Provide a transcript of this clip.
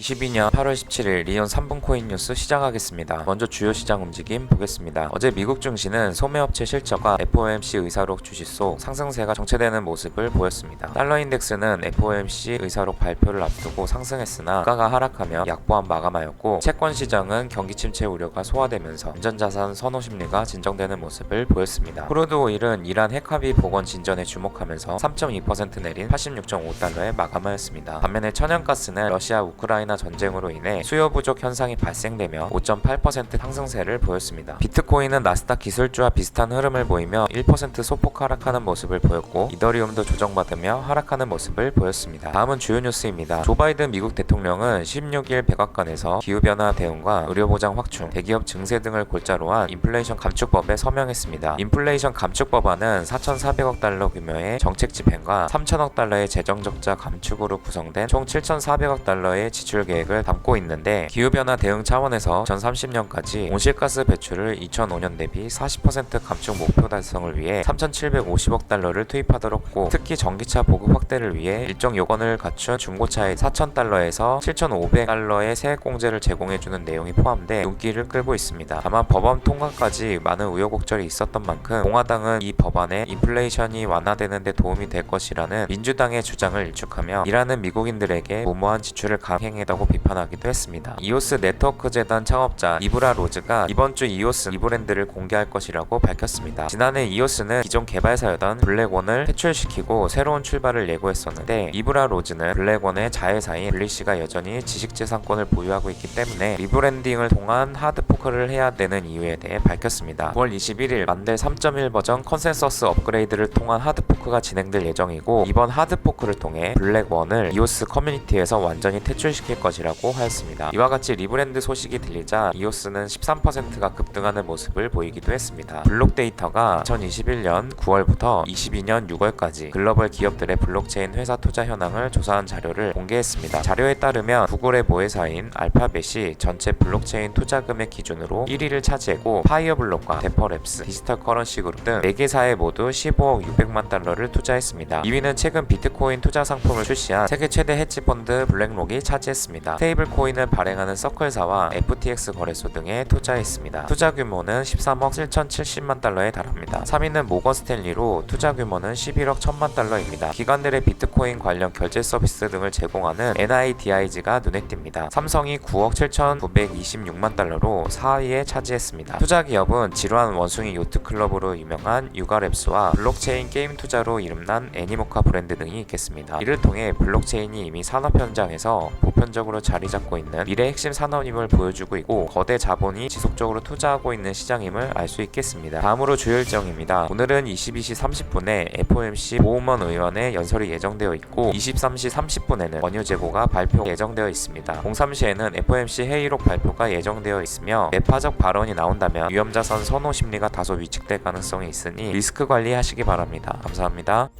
22년 8월 17일 리온 3분 코인 뉴스 시작하겠습니다. 먼저 주요 시장 움직임 보겠습니다. 어제 미국 증시는 소매업체 실적과 FOMC 의사록 주식소 상승세가 정체되는 모습을 보였습니다. 달러 인덱스는 FOMC 의사록 발표를 앞두고 상승했으나 주가가 하락하며 약보한 마감하였고 채권 시장은 경기 침체 우려가 소화되면서 안전자산 선호 심리가 진정되는 모습을 보였습니다. 크루드 오일은 이란 핵합의 복원 진전에 주목하면서 3.2% 내린 86.5달러에 마감하였습니다. 반면에 천연가스는 러시아 우크라이나 전쟁으로 인해 수요 부족 현상이 발생되며 5.8% 상승세를 보였습니다. 비트코인은 나스닥 기술주와 비슷한 흐름을 보이며 1% 소폭 하락하는 모습을 보였고 이더리움도 조정받으며 하락하는 모습을 보였습니다. 다음은 주요 뉴스입니다. 조 바이든 미국 대통령은 16일 백악관에서 기후변화 대응과 의료보장 확충, 대기업 증세 등을 골자로 한 인플레이션 감축법에 서명했습니다. 인플레이션 감축법안은 4,400억 달러 규모의 정책 집행과 3천억 달러의 재정 적자 감축으로 구성된 총 7,400억 달러의 지출 계획을 담고 있는데 기후변화 대응 차원에서 2030년까지 온실가스 배출을 2005년 대비 40% 감축 목표 달성을 위해 3,750억 달러를 투입하도록 했고 특히 전기차 보급 확대를 위해 일정 요건을 갖춘 중고차에 4,000달러에서 7,500달러의 세액 공제를 제공해주는 내용이 포함돼 눈길을 끌고 있습니다. 다만 법안 통과까지 많은 우여곡절이 있었던 만큼 공화당은 이 법안에 인플레이션이 완화되는 데 도움이 될 것이라는 민주당의 주장을 일축하며 일하는 미국인들에게 무모한 지출을 강행 했다고 비판하기도 했습니다. 이오스 네트워크 재단 창업자 이브라 로즈가 이번 주 이오스 리브랜드를 공개할 것이라고 밝혔습니다. 지난해 이오스는 기존 개발사였던 블랙원을 퇴출시키고 새로운 출발을 예고했었는데 이브라 로즈는 블랙원의 자회사인 블리시가 여전히 지식재산권을 보유하고 있기 때문에 리브랜딩을 통한 하드포크를 해야 되는 이유에 대해 밝혔습니다. 9월 21일 만델 3.1 버전 컨센서스 업그레이드를 통한 하드포크가 진행될 예정이고 이번 하드포크를 통해 블랙원을 이오스 커뮤니티에서 완전히 퇴출시킬 것이라고 하였습니다. 이와 같이 리브랜드 소식이 들리자 이오스는 13%가 급등하는 모습을 보이기도 했습니다. 블록 데이터가 2021년 9월부터 22년 6월까지 글로벌 기업들의 블록체인 회사 투자 현황을 조사한 자료를 공개했습니다. 자료에 따르면 구글의 모회사인 알파벳이 전체 블록체인 투자 금액 기준으로 1위를 차지했고 파이어블록과 데퍼랩스, 디지털 커런시 그룹 등 4개사에 모두 15억 600만 달러를 투자했습니다. 2위는 최근 비트코인 투자 상품을 출시한 세계 최대 헤지펀드 블랙록이 차지했습니다. 스테이블 코인을 발행하는 서클사와 FTX 거래소 등에 투자했습니다. 투자 규모는 13억 7,070만 달러에 달합니다. 3위는 모건 스탠리로 투자 규모는 11억 1천만 달러입니다. 기관들의 비트코인 관련 결제 서비스 등을 제공하는 NIDIG가 눈에 띕니다. 삼성이 9억 7,926만 달러로 4위에 차지했습니다. 투자 기업은 지루한 원숭이 요트 클럽으로 유명한 유가랩스와 블록체인 게임 투자로 이름난 애니모카 브랜드 등이 있겠습니다. 이를 통해 블록체인이 이미 산업 현장에서 보편 적으로 자리 잡고 있는 미래 핵심 산업임을 보여주고 있고 거대 자본이 지속적으로 투자하고 있는 시장임을 알 수 있겠습니다. 다음으로 주요 일정입니다. 오늘은 22시 30분에 FOMC 보우먼 의원의 연설이 예정되어 있고 23시 30분에는 원유 재고가 발표 예정되어 있습니다. 03시에는 FOMC 회의록 발표가 예정되어 있으며 매파적 발언이 나온다면 위험자산 선호 심리가 다소 위축될 가능성이 있으니 리스크 관리하시기 바랍니다. 감사합니다.